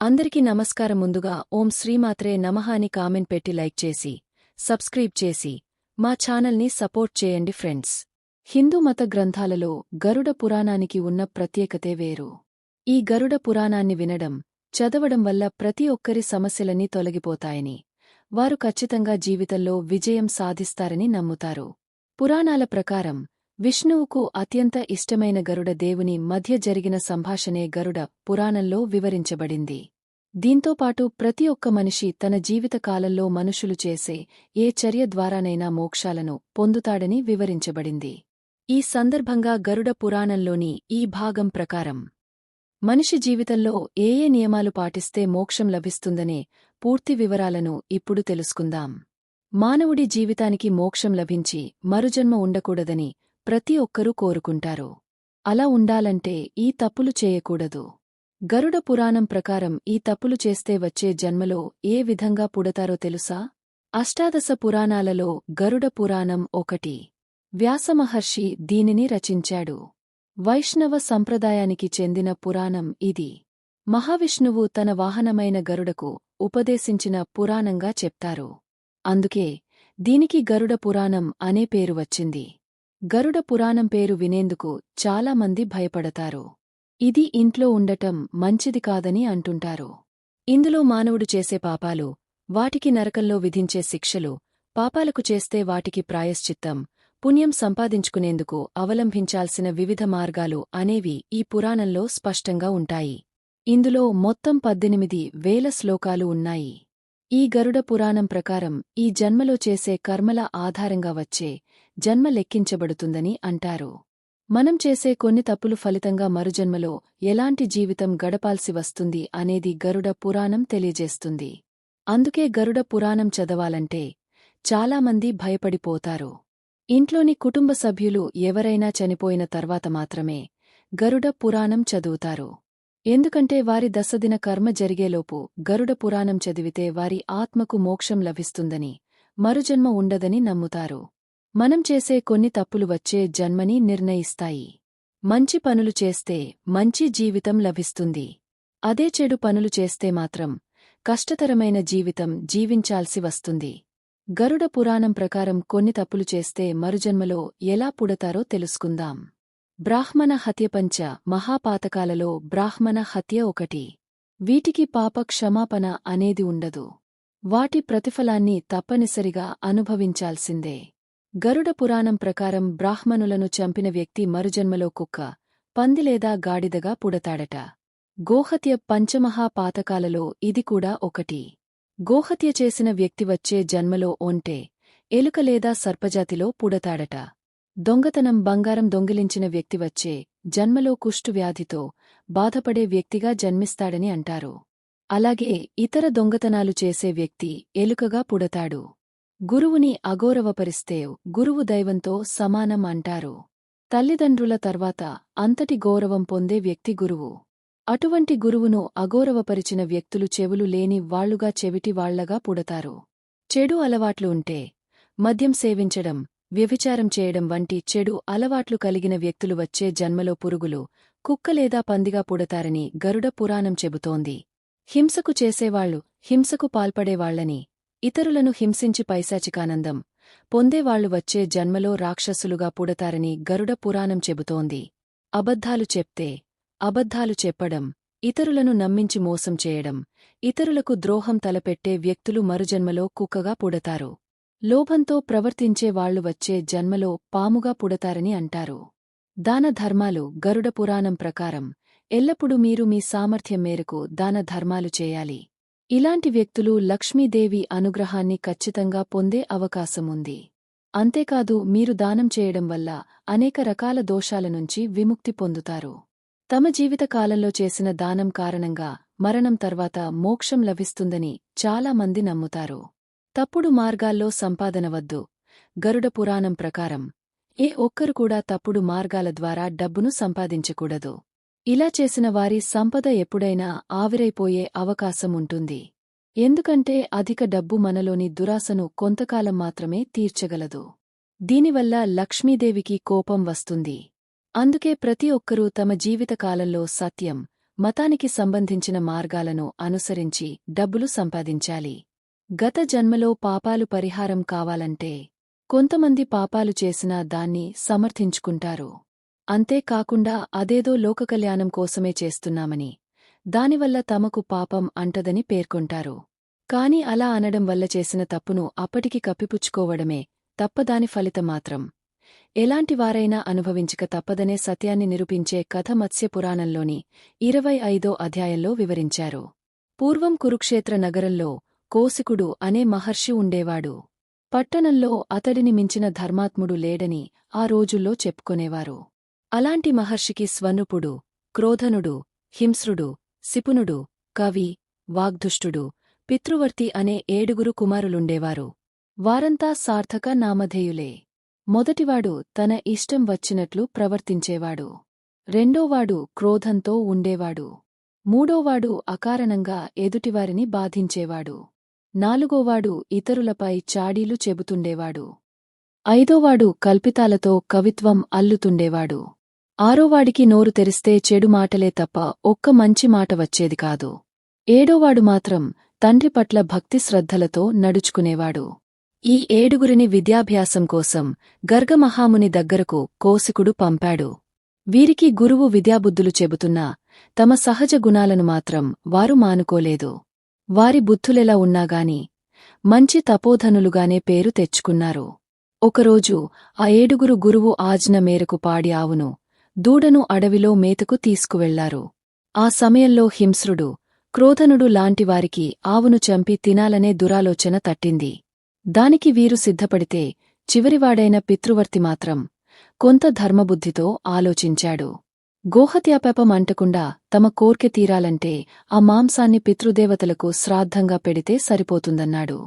అందరికీ నమస్కారం ముందుగా ఓం శ్రీమాత్రే నమః అని కామెంట్ పెట్టి లైక్ చేసి సబ్స్క్రైబ్ చేసి మా ఛానల్ని సపోర్ట్ చేయండి ఫ్రెండ్స్. హిందూ మత గ్రంథాలలో గరుడ పురాణానికి ఉన్న ప్రత్యేకతే వేరు. ఈ గరుడ పురాణాన్ని వినడం చదవడం వల్ల ప్రతి ఒక్కరి సమస్యలన్నీ తొలగిపోతాయని వారు ఖచ్చితంగా జీవితంలో విజయం సాధిస్తారని నమ్ముతారు. పురాణాల ప్రకారం విష్ణువుకు అత్యంత ఇష్టమైన గరుడ దేవుని మధ్య జరిగిన సంభాషణే గరుడ పురాణంలో వివరించబడింది. దీంతోపాటు ప్రతి ఒక్క మనిషి తన జీవితకాలంలో మనుషులు చేసే ఏ చర్య ద్వారానైనా మోక్షాలను పొందుతాడని వివరించబడింది. ఈ సందర్భంగా గరుడ పురాణంలోని ఈ భాగం ప్రకారం మనిషి జీవితంలో ఏ ఏ నియమాలు పాటిస్తే మోక్షం లభిస్తుందనే పూర్తి వివరాలను ఇప్పుడు తెలుసుకుందాం. మానవుడి జీవితానికి మోక్షం లభించి మరుజన్మ ఉండకూడదని ప్రతి ఒక్కరూ కోరుకుంటారు. అలా ఉండాలంటే ఈ తప్పులు చేయకూడదు. గరుడ పురాణం ప్రకారం ఈ తప్పులు చేస్తే వచ్చే జన్మలో ఏ విధంగా పుడతారో తెలుసా? అష్టాదశ పురాణాలలో గరుడ పురాణం ఒకటి. వ్యాసమహర్షి దీనిని రచించాడు. వైష్ణవ సంప్రదాయానికి చెందిన పురాణం ఇది. మహావిష్ణువు తన వాహనమైన గరుడకు ఉపదేశించిన పురాణంగా చెప్తారు. అందుకే దీనికి గరుడ పురాణం అనే పేరు వచ్చింది. గరుడ పురాణం పేరు వినేందుకు చాలామంది భయపడతారు. ఇది ఇంట్లో ఉండటం మంచిది కాదని అంటుంటారు. ఇందులో మానవుడు చేసే పాపాలు వాటికి నరకంలో విధించే శిక్షలు పాపాలకు చేస్తే వాటికి ప్రాయశ్చిత్తం పుణ్యం సంపాదించుకునేందుకు అవలంబించాల్సిన వివిధ మార్గాలు అనేవి ఈ పురాణంలో స్పష్టంగా ఉంటాయి. ఇందులో మొత్తం పద్దెనిమిది వేల శ్లోకాలు ఉన్నాయి. ఈ గరుడ పురాణం ప్రకారం ఈ జన్మలో చేసే కర్మల ఆధారంగా వచ్చే జన్మ లెక్కించబడుతుందని అంటారు. మనం చేసే కొన్ని తప్పులు ఫలితంగా మరుజన్మలో ఎలాంటి జీవితం గడపాల్సి వస్తుంది అనేది గరుడ పురాణం తెలియజేస్తుంది. అందుకే గరుడ పురాణం చదవాలంటే చాలామంది భయపడిపోతారు. ఇంట్లోని కుటుంబ సభ్యులు ఎవరైనా చనిపోయిన తర్వాత మాత్రమే గరుడ పురాణం చదువుతారు. ఎందుకంటే వారి దశదిన కర్మ జరిగేలోపు గరుడ పురాణం చదివితే వారి ఆత్మకు మోక్షం లభిస్తుందని మరుజన్మ ఉండదని నమ్ముతారు. మనం చేసే కొన్ని తప్పులు వచ్చే జన్మని నిర్ణయిస్తాయి. మంచి పనులు చేస్తే మంచి జీవితం లభిస్తుంది. అదే చెడు పనులు చేస్తే మాత్రం కష్టతరమైన జీవితం జీవించాల్సి వస్తుంది. గరుడ పురాణం ప్రకారం కొన్ని తప్పులు చేస్తే మరుజన్మలో ఎలా పుడతారో తెలుసుకుందాం. బ్రాహ్మణ హత్యపంచ మహాపాతకాలలో బ్రాహ్మణ హత్య ఒకటి. వీటికి పాప క్షమాపణ అనేది ఉండదు. వాటి ప్రతిఫలాన్ని తప్పనిసరిగా అనుభవించాల్సిందే. గరుడ పురాణం ప్రకారం బ్రాహ్మణులను చంపిన వ్యక్తి మరుజన్మలో కుక్క పంది లేదా గాడిదగా పుడతాడట. గోహత్య పంచమహాపాతకాలలో ఇది కూడా ఒకటి. గోహత్య చేసిన వ్యక్తి వచ్చే జన్మలో ఒంటే ఎలుక లేదా సర్పజాతిలో పుడతాడట. దొంగతనం బంగారం దొంగిలించిన వ్యక్తి వచ్చే జన్మలో కుష్టువ్యాధితో బాధపడే వ్యక్తిగా జన్మిస్తాడని అంటారు. అలాగే ఇతర దొంగతనాలు చేసే వ్యక్తి ఎలుకగా పుడతాడు. గురువుని అగౌరవపరిస్తే గురువు దైవంతో సమానం అంటారు. తల్లిదండ్రుల తర్వాత అంతటి గౌరవం పొందే వ్యక్తి గురువు. అటువంటి గురువును అగౌరవపరిచిన వ్యక్తులు చెవులు లేని వాళ్ళుగా చెవిటి వాళ్ళగా పుడతారు. చెడు అలవాట్లు ఉంటే మద్యం సేవించడం వ్యభిచారం చేయడం వంటి చెడు అలవాట్లు కలిగిన వ్యక్తులు వచ్చే జన్మలో పురుగులు కుక్క లేదా పందిగా పుడతారని గరుడ పురాణం చెబుతోంది. హింసకు చేసేవాళ్ళు హింసకు పాల్పడేవాళ్ళని ఇతరులను హింసించి పైశాచికానందం పొందేవాళ్ళు వచ్చే జన్మలో రాక్షసులుగా పుడతారని గరుడ పురాణం చెబుతోంది. అబద్ధాలు చెప్తే అబద్ధాలు చెప్పడం ఇతరులను నమ్మించి మోసం చేయడం ఇతరులకు ద్రోహం తలపెట్టే వ్యక్తులు మరుజన్మలో కుక్కగా పుడతారు. లోభంతో ప్రవర్తించేవాళ్ళు వచ్చే జన్మలో పాముగా పుడతారని అంటారు. దాన ధర్మాలు గరుడ పురాణం ప్రకారం ఎల్లప్పుడూ మీరు మీ సామర్థ్యం మేరకు దాన ధర్మాలు చేయాలి. ఇలాంటి వ్యక్తులు లక్ష్మీదేవి అనుగ్రహాన్ని ఖచ్చితంగా పొందే అవకాశముంది. అంతేకాదు మీరు దానం చేయడం వల్ల అనేక రకాల దోషాల నుంచి విముక్తి పొందుతారు. తమ జీవితకాలంలో చేసిన దానం కారణంగా మరణం తర్వాత మోక్షం లభిస్తుందని చాలామంది నమ్ముతారు. తప్పుడు మార్గాల్లో సంపాదనవద్దు గరుడ పురాణం ప్రకారం ఏ ఒక్కరు కూడా తప్పుడు మార్గాల ద్వారా డబ్బును సంపాదించకూడదు. ఇలా చేసిన వారి సంపద ఎప్పుడైనా ఆవిరైపోయే అవకాశం ఉంటుంది. ఎందుకంటే అధిక డబ్బు మనలోని దురాశను కొంతకాలం మాత్రమే తీర్చగలదు. దీనివల్ల లక్ష్మీదేవికి కోపం వస్తుంది. అందుకే ప్రతి ఒక్కరూ తమ జీవితకాలంలో సత్యం మతానికి సంబంధించిన మార్గాలను అనుసరించి డబ్బులు సంపాదించాలి. గత జన్మలో పాపాలు పరిహారం కావాలంటే కొంతమంది పాపాలు చేసినా దాన్ని సమర్థించుకుంటారు. అంతేకాకుండా అదేదో లోకకల్యాణం కోసమే చేస్తున్నామని దానివల్ల తమకు పాపం అంటదని పేర్కొంటారు. కాని అలా అనడం వల్ల చేసిన తప్పును అప్పటికి కప్పిపుచ్చుకోవడమే తప్పదాని ఫలితమాత్రం ఎలాంటివారైనా అనుభవించక తప్పదనే సత్యాన్ని నిరూపించే కథ మత్స్యపురాణంలోని ఇరవై ఐదో అధ్యాయంలో వివరించారు. పూర్వం కురుక్షేత్ర నగరంలో కోసికుడు అనే మహర్షి ఉండేవాడు. పట్టణంలో అతడిని మించిన ధర్మాత్ముడు లేడని ఆ రోజుల్లో చెప్పుకొనేవారు. అలాంటి మహర్షికి స్వనుపుడు క్రోధనుడు హింస్రుడు సిపునుడు కవి వాగ్దుష్టుడు పితృవర్తి అనే ఏడుగురు కుమారులుండేవారు. వారంతా సార్థక నామధేయులే. మొదటివాడు తన ఇష్టం వచ్చినట్లు ప్రవర్తించేవాడు. రెండోవాడు క్రోధంతో ఉండేవాడు. మూడోవాడు అకారణంగా ఎదుటివారిని బాధించేవాడు. నాలుగోవాడు ఇతరులపై చాడీలు చెబుతుండేవాడు. ఐదోవాడు కల్పితాలతో కవిత్వం అల్లుతుండేవాడు. ఆరోవాడికి నోరు తెరిస్తే చెడు మాటలే తప్ప ఒక్క మంచి మాట వచ్చేది కాదు. ఏడోవాడు మాత్రం తండ్రి పట్ల భక్తి శ్రద్ధలతో నడుచుకునేవాడు. ఈ ఏడుగురిని విద్యాభ్యాసం కోసం గర్గమహాముని దగ్గరకు కోసికుడు పంపాడు. వీరికి గురువు విద్యాబుద్ధులు చెబుతున్నా తమ సహజ గుణాలను మాత్రం వారు మానుకోలేదు. వారి బుద్ధులెలా ఉన్నాగాని మంచి తపోధనులుగానే పేరు తెచ్చుకున్నారు. ఒకరోజు ఆ ఏడుగురు గురువు ఆజ్ఞ మేరకు పాడి ఆవును దూడను అడవిలో మేతకు తీసుకువెళ్ళారు. ఆ సమయంలో హింస్రుడు క్రోధనుడు లాంటివారికి ఆవును చంపి తినాలనే దురాలోచన తట్టింది. దానికి వీరు సిద్ధపడితే చివరివాడైన పితృవర్తి మాత్రం కొంత ధర్మబుద్ధితో ఆలోచించాడు. గోహత్యాపాపం అంటకుండా తమ కోర్కె తీరాలంటే ఆ మాంసాన్ని పితృదేవతలకు శ్రాద్ధంగా పెడితే సరిపోతుందన్నాడు.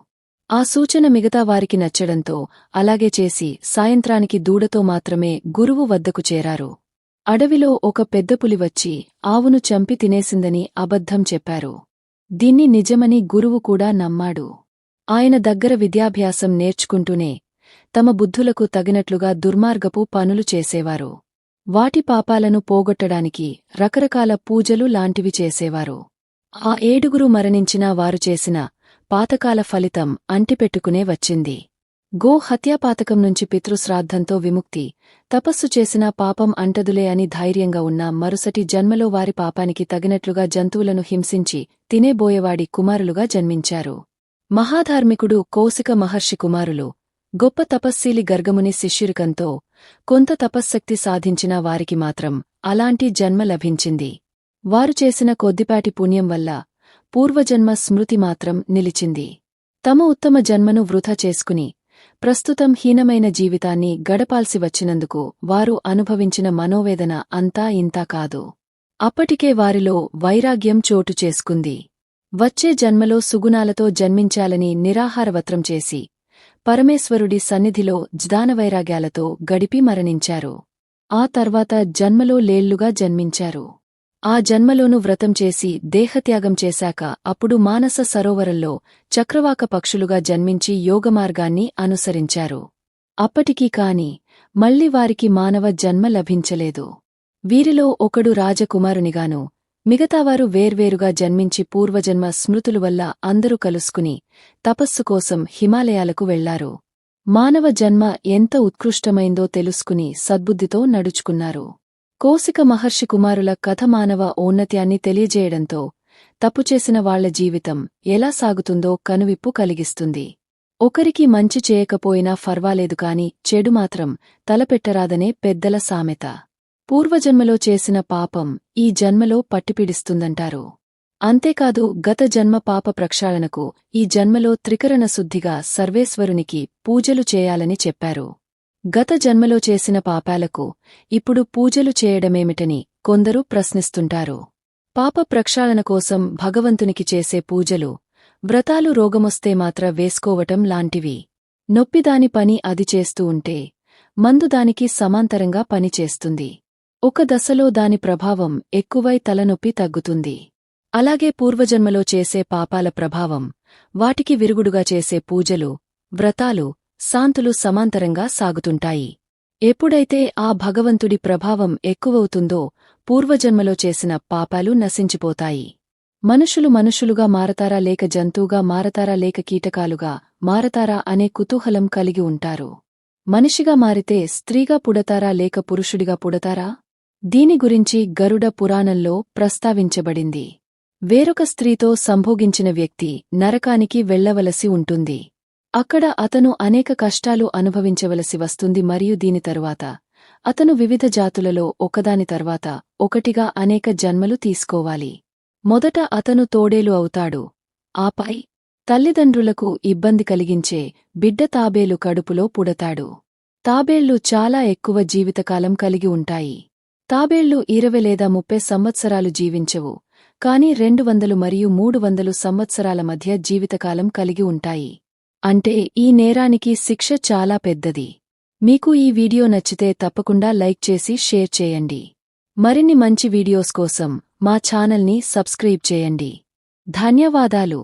ఆ సూచన మిగతా వారికి నచ్చడంతో అలాగే చేసి సాయంత్రానికి దూడతో మాత్రమే గురువు వద్దకు చేరారు. అడవిలో ఒక పెద్ద పులి వచ్చి ఆవును చంపి తినేసిందని అబద్ధం చెప్పారు. దీన్ని నిజమని గురువు కూడా నమ్మాడు. ఆయన దగ్గర విద్యాభ్యాసం నేర్చుకుంటూనే తమ బుద్ధులకు తగినట్లుగా దుర్మార్గపు పనులు చేసేవారు. వాటి పాపాలను పోగొట్టడానికి రకరకాల పూజలు లాంటివి చేసేవారు. ఆ ఏడుగురు మరణించినా వారు చేసిన పాతకాల ఫలితం అంటిపెట్టుకునే వచ్చింది. గో హత్యాపాతకం నుంచి పితృశ్రాద్ధంతో విముక్తి తపస్సు చేసిన పాపం అంటదులే అని ధైర్యంగా ఉన్న మరుసటి జన్మలో వారి పాపానికి తగినట్లుగా జంతువులను హింసించి తినేబోయేవాడి కుమారులుగా జన్మించారు. మహాధార్మికుడు కౌశిక మహర్షి కుమారులు గొప్ప తపస్శీలి గర్గముని శిష్యురికంతో కొంత తపశ్శక్తి సాధించిన వారికి మాత్రం అలాంటి జన్మ లభించింది. వారు చేసిన కొద్దిపాటి పుణ్యం వల్ల పూర్వజన్మ స్మృతి మాత్రం నిలిచింది. తమ ఉత్తమ జన్మను వృధా చేసుకుని ప్రస్తుతం హీనమైన జీవితాన్ని గడపాల్సి వచ్చినందుకు వారు అనుభవించిన మనోవేదన అంతా ఇంతా కాదు. అప్పటికే వారిలో వైరాగ్యం చోటు చేసుకుంది. వచ్చే జన్మలో సుగుణాలతో జన్మించాలని నిరాహారవత్రం చేసి పరమేశ్వరుడి సన్నిధిలో జ్ఞానవైరాగ్యాలతో గడిపి మరణించారు. ఆ తర్వాత జన్మలో లేళ్ళుగా జన్మించారు. ఆ జన్మలోనూ వ్రతం చేసి దేహత్యాగం చేశాక అప్పుడు మానస సరోవరంలో చక్రవాక పక్షులుగా జన్మించి యోగమార్గాన్ని అనుసరించారు. అప్పటికీ కాని మళ్ళీ వారికి మానవ జన్మ లభించలేదు. వీరిలో ఒకడు రాజకుమారునిగాను మిగతావారు వేర్వేరుగా జన్మించి పూర్వజన్మ స్మృతుల వల్ల అందరూ కలుసుకుని తపస్సు కోసం హిమాలయాలకు వెళ్ళారు. మానవ జన్మ ఎంత ఉత్కృష్టమైందో తెలుసుకుని సద్బుద్ధితో నడుచుకున్నారు. కోసిక మహర్షి కుమారుల కథ మానవ ఔన్నత్యాన్ని తెలియజేయడంతో తప్పుచేసిన వాళ్ళ జీవితం ఎలా సాగుతుందో కనువిప్పు కలిగిస్తుంది. ఒకరికి మంచి చేయకపోయినా ఫర్వాలేదు కాని చెడు మాత్రం తలపెట్టరాదనే పెద్దల సామెత. పూర్వజన్మలో చేసిన పాపం ఈ జన్మలో పట్టిపిడిస్తుందంటారు. అంతేకాదు గత జన్మ పాప ప్రక్షాళనకు ఈ జన్మలో త్రికరణ శుద్ధిగా సర్వేశ్వరునికి పూజలు చేయాలని చెప్పారు. గత జన్మలో చేసిన పాపాలకు ఇప్పుడు పూజలు చేయడమేమిటని కొందరు ప్రశ్నిస్తుంటారు. పాప ప్రక్షాళన కోసం భగవంతునికి చేసే పూజలు వ్రతాలు రోగమొస్తే మాత్ర వేసుకోవటం లాంటివి. నొప్పిదాని పని అది చేస్తూ ఉంటే మందు దానికి సమాంతరంగా పనిచేస్తుంది. ఒక దశలో దాని ప్రభావం ఎక్కువై తలనొప్పి తగ్గుతుంది. అలాగే పూర్వజన్మలో చేసే పాపాల ప్రభావం వాటికి విరుగుడుగా చేసే పూజలు వ్రతాలు శాంతులు సమాంతరంగా సాగుతుంటాయి. ఎప్పుడైతే ఆ భగవంతుడి ప్రభావం ఎక్కువవుతుందో పూర్వజన్మలో చేసిన పాపాలు నశించిపోతాయి. మనుషులు మనుషులుగా మారతారా లేక జంతువుగా మారతారా లేక కీటకాలుగా మారతారా అనే కుతూహలం కలిగి ఉంటారు. మనిషిగా మారితే స్త్రీగా పుడతారా లేక పురుషుడిగా పుడతారా? దీని గురించి గరుడ పురాణంలో ప్రస్తావించబడింది. వేరొక స్త్రీతో సంభోగించిన వ్యక్తి నరకానికి వెళ్ళవలసి ఉంటుంది. అక్కడ అతను అనేక కష్టాలు అనుభవించవలసి వస్తుంది మరియు దీని తరువాత అతను వివిధ జాతులలో ఒకదాని తర్వాత ఒకటిగా అనేక జన్మలు తీసుకోవాలి. మొదట అతను తోడేలు అవుతాడు. ఆపై తల్లిదండ్రులకు ఇబ్బంది కలిగించే బిడ్డ తాబేలు కడుపులో పుడతాడు. తాబేళ్ళు చాలా ఎక్కువ జీవితకాలం కలిగి ఉంటాయి. తాబేళ్ళు ఇరవై లేదా ముప్పై సంవత్సరాలు జీవించవు కాని రెండు వందలు మరియు మూడు వందలు సంవత్సరాల మధ్య జీవితకాలం కలిగి ఉంటాయి. అంటే ఈ నేరానికి శిక్ష చాలా పెద్దది. మీకు ఈ వీడియో నచ్చితే తప్పకుండా లైక్ చేసి షేర్ చేయండి. మరిన్ని మంచి వీడియోస్ కోసం మా ఛానల్ని సబ్స్క్రైబ్ చేయండి. ధన్యవాదాలు.